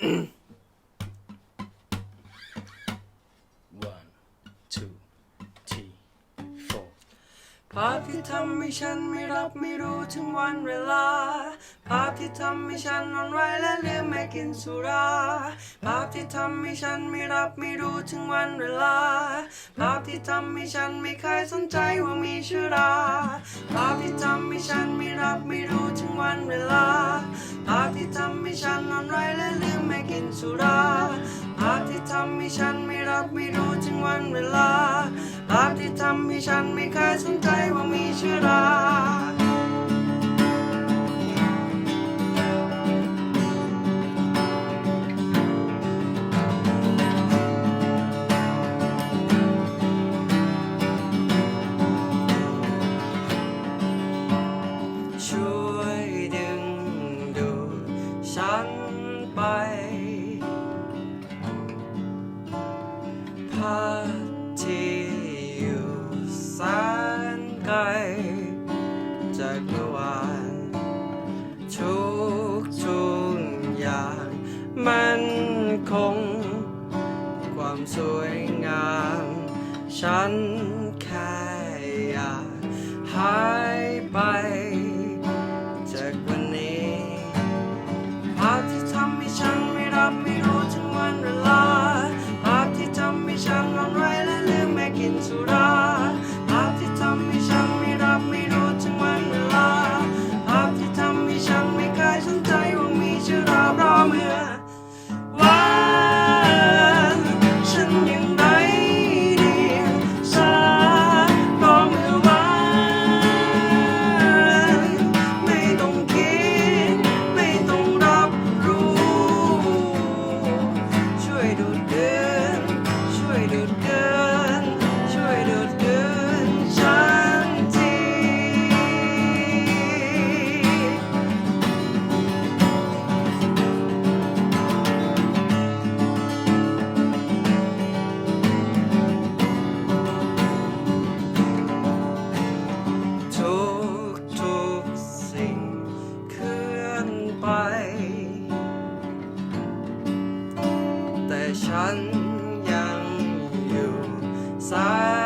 one two three four ภาพที่ทำให้ฉันไม่รับไม่รู้ถึงวันเวลา ภาพที่ทำให้ฉันนอนไว้และลืมไม่กินสุรา ภาพที่ทำให้ฉันไม่รับไม่รู้ถึงวันเวลา ภาพที่ทำให้ฉันไม่เคยสนใจว่ามีชื้อรา ภาพที่ทำให้ฉันไม่รับไม่รู้ถึงวันเวลา ภาพที่ทำให้ฉันนอนไร้และลืมไม่กินสุราภาพที่ทำให้ฉันไม่รักไม่รู้ถึงวันเวลาภาพที่ทำให้ฉันไม่เคยสนใจว่ามีเชื้อรา ฉันไปภาพที่อยู่แสนไกลจากเมื่อวานทุกทุกอย่างมันคง ความสวยงาม ฉันแค่อยากหาย ยังอยู่สาย